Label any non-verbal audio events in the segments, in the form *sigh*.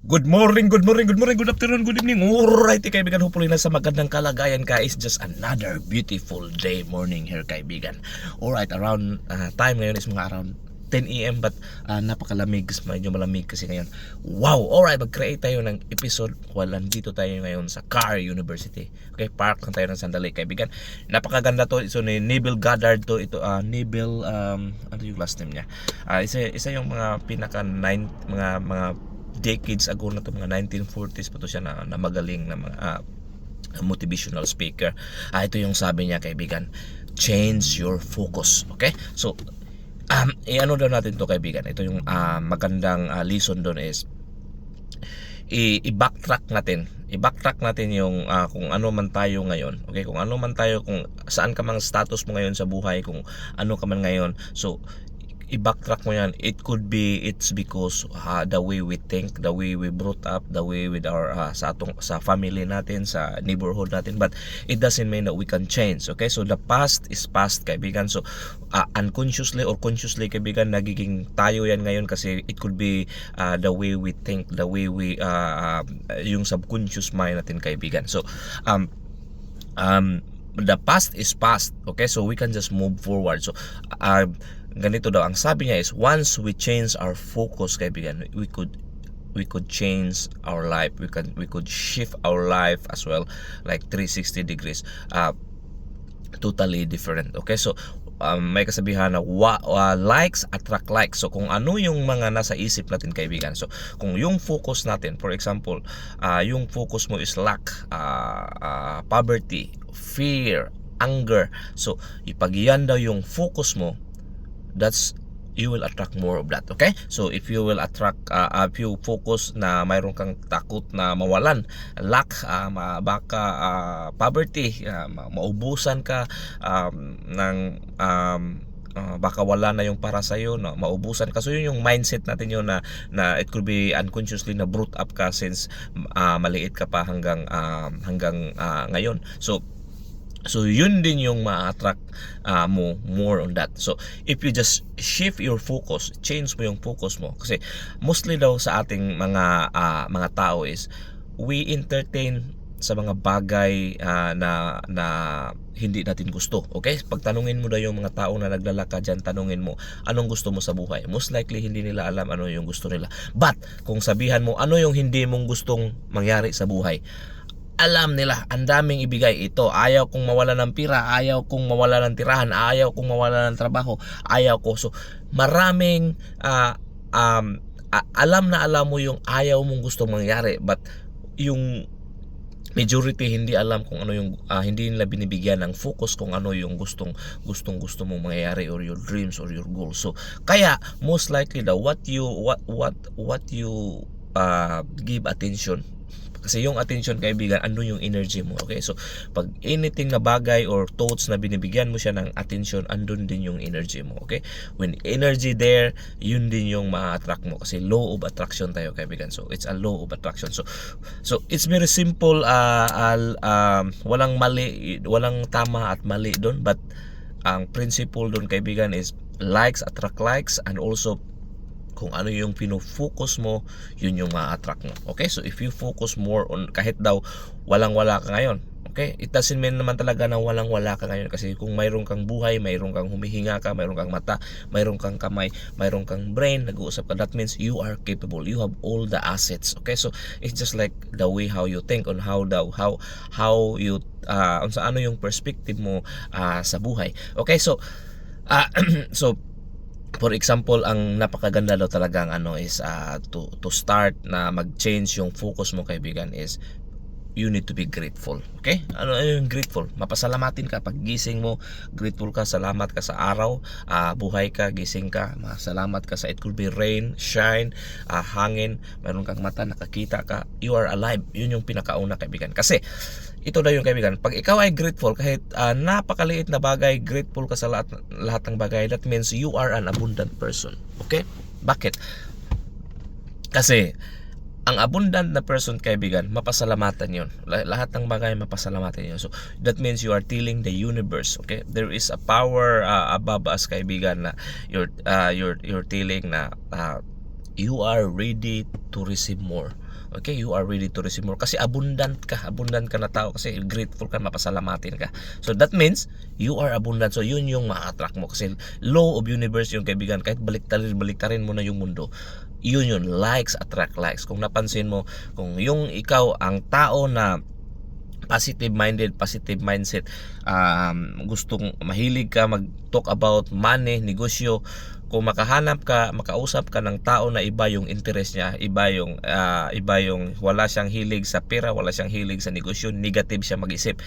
Good morning, good morning, good morning, good afternoon, good evening. Alright, kaibigan, hopefully nasa magandang kalagayan ka. It's just another beautiful day morning here, kaibigan. Alright, around uh, time ngayon is mga around 10 a.m. but uh, napakalamig, medyo malamig kasi ngayon. Wow! Alright, mag-create tayo ng episode while nandito tayo ngayon sa Car University. Okay, park lang tayo ng sandali, kaibigan. Napakaganda to. So, ni Neville Goddard to. Ito, uh, Neville, um, ano yung last name niya? Uh, isa, isa yung mga pinaka nine, mga, mga decades ago na to mga 1940s pa to siya na, na magaling na mga ah, motivational speaker. Ah, ito yung sabi niya kaibigan, change your focus. Okay? So, um, i-ano daw natin to kaibigan. Ito yung ah, magandang ah, lesson doon is i-backtrack natin i-backtrack natin yung ah, kung ano man tayo ngayon okay kung ano man tayo kung saan ka mang status mo ngayon sa buhay kung ano ka man ngayon so i-backtrack mo yan. It could be it's because ah, the way we think the way we brought up the way with our ah, sa atong sa family natin sa neighborhood natin. But it doesn't mean that we can change okay? So the past is past kaibigan. So ah, unconsciously or consciously kaibigan nagiging tayo yan ngayon kasi it could be ah, the way we think the way we ah, ah, yung subconscious mind natin kaibigan. So um um the past is past okay? So we can just move forward. So uh, ganito daw ang sabi niya is once we change our focus kaibigan we could we could change our life. We can we could shift our life as well like 360 degrees. Uh, totally different. Okay so um, may kasabihan na wa, uh, likes attract likes. So kung ano yung mga nasa isip natin kaibigan. So kung yung focus natin for example uh, yung focus mo is lack uh, uh, poverty fear anger. So ipag daw yung focus mo that's you will attract more of that okay? So if you will attract uh, if you focus na mayroon kang takot na mawalan lack uh, baka uh, poverty uh, ma- maubusan ka um, ng um, uh, baka wala na yung para sa iyo no maubusan ka. So yun yung mindset natin yun na na it could be unconsciously na brought up ka since uh, maliit ka pa hanggang uh, hanggang uh, ngayon. So So yun din yung ma-attract uh, mo more on that. So if you just shift your focus, change mo yung focus mo kasi mostly daw sa ating mga uh, mga tao is we entertain sa mga bagay uh, na na hindi natin gusto. Okay? Pag tanungin mo daw yung mga tao na naglalakad diyan, tanungin mo anong gusto mo sa buhay. Most likely hindi nila alam ano yung gusto nila. But kung sabihan mo ano yung hindi mong gustong mangyari sa buhay, alam nila, ang daming ibigay ito. Ayaw kong mawala ng pira, ayaw kong mawala ng tirahan, ayaw kong mawala ng trabaho, ayaw ko. So, maraming ah, um, alam na alam mo yung ayaw mong gusto mangyari, but yung majority hindi alam kung ano yung ah, hindi nila binibigyan ng focus kung ano yung gustong gustong gusto mong mangyayari or your dreams or your goals. So kaya most likely daw what you what what what you uh, give attention kasi yung attention kaibigan, ano yung energy mo. Okay? So, pag anything na bagay or thoughts na binibigyan mo siya ng attention, andun din yung energy mo. Okay? When energy there, yun din yung ma-attract mo. Kasi law of attraction tayo kaibigan. So, it's a law of attraction. So, so it's very simple. Uh, al- um, walang mali, walang tama at mali doon. But, ang principle doon kaibigan is likes attract likes and also kung ano yung pino-focus mo, yun yung ma-attract mo. Okay? So if you focus more on kahit daw walang-wala ka ngayon, okay? It doesn't mean naman talaga na walang-wala ka ngayon kasi kung mayroon kang buhay, mayroon kang humihinga ka, mayroon kang mata, mayroon kang kamay, mayroon kang brain, nag-uusap ka, that means you are capable. You have all the assets. Okay? So it's just like the way how you think on how the how how you uh, on sa ano yung perspective mo uh, sa buhay. Okay? So uh, *clears throat* so for example ang napakaganda daw talaga ang ano is uh, to to start na mag-change yung focus mo kaibigan is you need to be grateful. Okay? Ano ano yung grateful? Mapasalamatin ka pag gising mo, grateful ka, salamat ka sa araw, ah, buhay ka, gising ka, masalamat ka sa it could be rain, shine, ah, hangin, mayroon kang mata, nakakita ka, you are alive. Yun yung pinakauna kaibigan. Kasi ito daw yung kaibigan, pag ikaw ay grateful kahit ah, napakaliit na bagay, grateful ka sa lahat, lahat ng bagay, that means you are an abundant person. Okay? Bakit? Kasi ang abundant na person kaibigan, mapasalamatan yun. La- Lahat ng bagay mapasalamatan yun. So, that means you are telling the universe, okay? There is a power uh, above us kaibigan na you're, uh, you're, you're telling na uh, you are ready to receive more. Okay, you are ready to receive more kasi abundant ka, abundant ka na tao kasi grateful ka, mapasalamatin ka. So that means you are abundant. So yun yung ma-attract mo kasi law of universe yung kaibigan kahit baliktarin baliktarin mo na yung mundo. Yun yun, likes attract likes. Kung napansin mo, kung yung ikaw ang tao na positive minded, positive mindset, um, gustong mahilig ka mag-talk about money, negosyo, kung makahanap ka, makausap ka ng tao na iba yung interest niya, iba yung ah, iba yung wala siyang hilig sa pera, wala siyang hilig sa negosyo, negative siya mag-isip,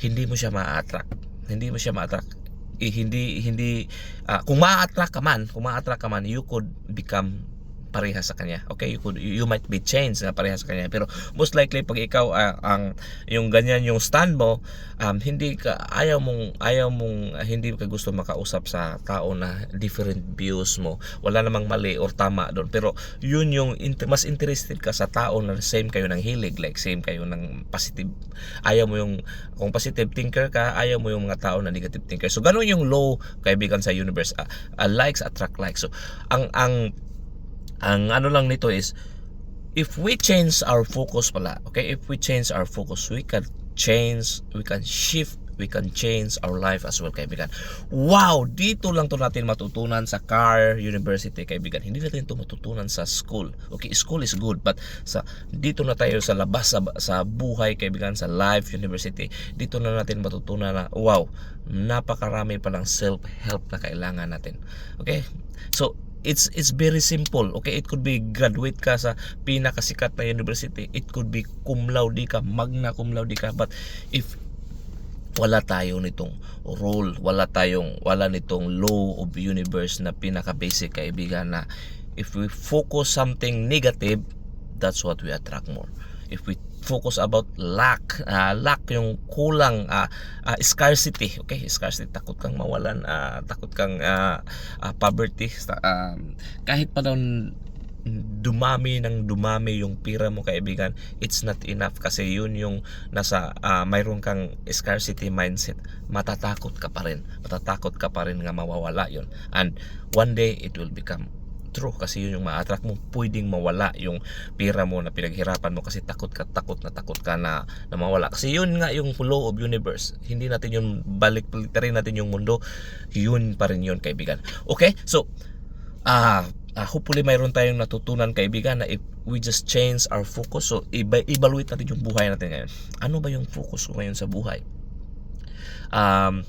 hindi mo siya ma-attract. Hindi mo siya ma-attract. Eh, hindi hindi ah, kung ma-attract ka man, kung ma-attract ka man, you could become pareha sa kanya. Okay, you could you might be changed na pareha sa kanya. Pero most likely pag ikaw ah, ang yung ganyan yung stand mo, um, hindi ka ayaw mong ayaw mong ah, hindi ka gusto makausap sa tao na different views mo. Wala namang mali or tama doon. Pero yun yung inter- mas interested ka sa tao na same kayo ng hilig, like same kayo ng positive. Ayaw mo yung kung positive thinker ka, ayaw mo yung mga tao na negative thinker. So ganun yung law kaibigan sa universe. Ah, ah, likes attract likes. So ang ang ang ano lang nito is if we change our focus pala okay? If we change our focus we can change we can shift we can change our life as well kaibigan. Wow! Dito lang to natin matutunan sa car university kaibigan. Hindi natin to matutunan sa school okay? School is good but sa dito na tayo sa labas sa, sa buhay kaibigan sa life university. Dito na natin matutunan na wow! Napakarami palang self help na kailangan natin okay? So it's it's very simple okay? It could be graduate ka sa pinakasikat na university. It could be cum laude ka magna cum laude ka. But if wala tayo nitong role wala tayong wala nitong law of universe na pinaka basic kaibigan na if we focus something negative that's what we attract more if we focus about lack ah, lack yung kulang ah, ah, scarcity okay? Scarcity takot kang mawalan ah, takot kang ah, ah, poverty. Um, kahit pa daw dumami ng dumami yung pira mo kaibigan it's not enough kasi yun yung nasa ah, mayroon kang scarcity mindset. Matatakot ka pa rin. Matatakot ka pa rin nga mawawala yun. And one day it will become true kasi yun yung ma-attract mo. Pwedeng mawala yung pira mo na pinaghirapan mo kasi takot ka takot na takot ka na, na mawala. Kasi yun nga yung law of universe. Hindi natin yung balik rin natin yung mundo. Yun pa rin yun kaibigan. Okay? So ah ah, hopefully mayroon tayong natutunan kaibigan na if we just change our focus. So iba evaluate natin yung buhay natin ngayon. Ano ba yung focus ko ngayon sa buhay? Um,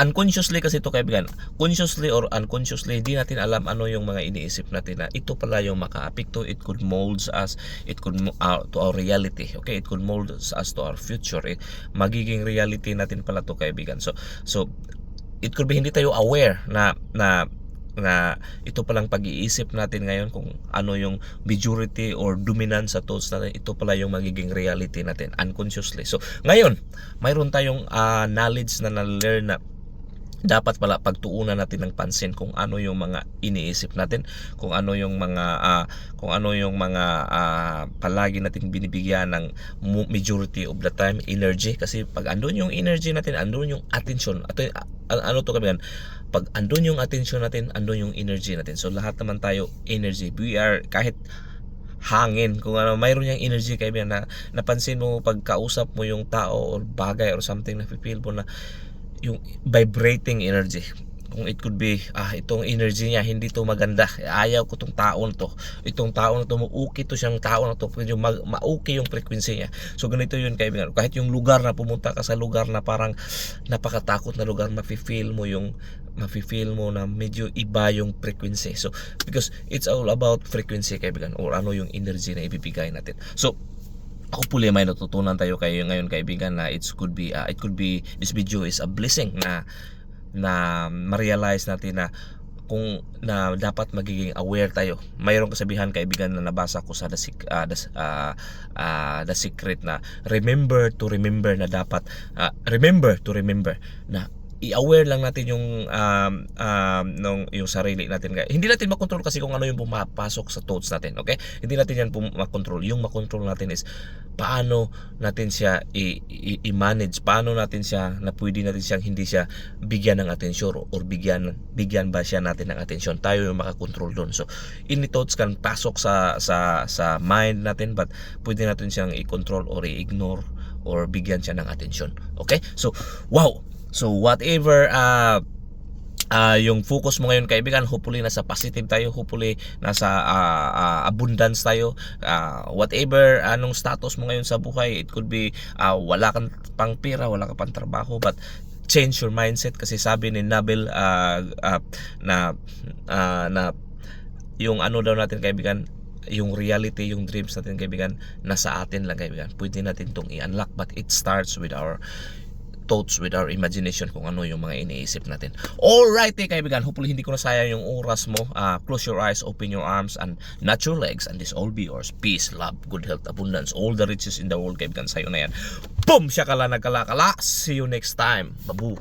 unconsciously kasi ito kaibigan consciously or unconsciously di natin alam ano yung mga iniisip natin na ito pala yung makaapekto. It could molds us it could uh, to our reality okay? It could mold us to our future eh, magiging reality natin pala to kaibigan. So so it could be hindi tayo aware na na na ito palang pag-iisip natin ngayon kung ano yung majority or dominant sa thoughts natin. Ito pala yung magiging reality natin unconsciously. So ngayon mayroon tayong ah, knowledge na na-learn na dapat pala pagtuunan natin ng pansin kung ano yung mga iniisip natin, kung ano yung mga ah, kung ano yung mga ah, palagi nating binibigyan ng majority of the time energy kasi pag andun yung energy natin, andun yung attention. At ano to kaibigan? Pag andun yung attention natin, andun yung energy natin. So lahat naman tayo energy. We are kahit hangin kung ano mayroon yung energy kaibigan na napansin mo pag kausap mo yung tao or bagay or something na feel mo na yung vibrating energy. Kung it could be ah itong energy niya hindi to maganda. Ayaw ko tong tao na to. Itong tao na to mauki to siyang tao na to. Medyo mag, mauki yung frequency niya. So ganito yun kaibigan. Kahit yung lugar na pumunta ka sa lugar na parang napakatakot na lugar mafe-feel mo yung mafe-feel mo na medyo iba yung frequency. So because it's all about frequency kaibigan or ano yung energy na ibibigay natin. So hopefully may natutunan tayo kayo ngayon kaibigan na it could be uh, it could be this video is a blessing na na ma-realize natin na kung na dapat magiging aware tayo. Mayroong kasabihan kaibigan na nabasa ko sa the, ah, the, ah, ah, the secret na remember to remember na dapat ah, remember to remember na i-aware lang natin yung um, um, nung yung sarili natin. Hindi natin makontrol kasi kung ano yung pumapasok sa thoughts natin, okay? Hindi natin yan makontrol. Yung makontrol natin is paano natin siya i-manage, paano natin siya na pwede natin siyang hindi siya bigyan ng atensyon or bigyan bigyan ba siya natin ng atensyon. Tayo yung makakontrol doon. So, any thoughts can pasok sa sa sa mind natin but pwede natin siyang i-control or i-ignore or bigyan siya ng atensyon. Okay? So, wow. So, whatever uh, ah yung focus mo ngayon kaibigan, hopefully nasa positive tayo, hopefully nasa ah, ah, abundance tayo. Ah, whatever anong status mo ngayon sa buhay, it could be ah, wala kang pang pera, wala ka pang trabaho, but change your mindset kasi sabi ni Nabil ah, ah, na ah, na yung ano daw natin kaibigan yung reality, yung dreams natin kaibigan, nasa atin lang kaibigan. Pwede natin itong i-unlock but it starts with our thoughts, with our imagination kung ano yung mga iniisip natin. Alright eh kaibigan, hopefully hindi ko nasayang yung oras mo. Ah, close your eyes, open your arms and not your legs and this all be yours. Peace, love, good health, abundance, all the riches in the world kaibigan sa'yo na yan. Boom! Siya kala nagkala-kala. See you next time. Babu!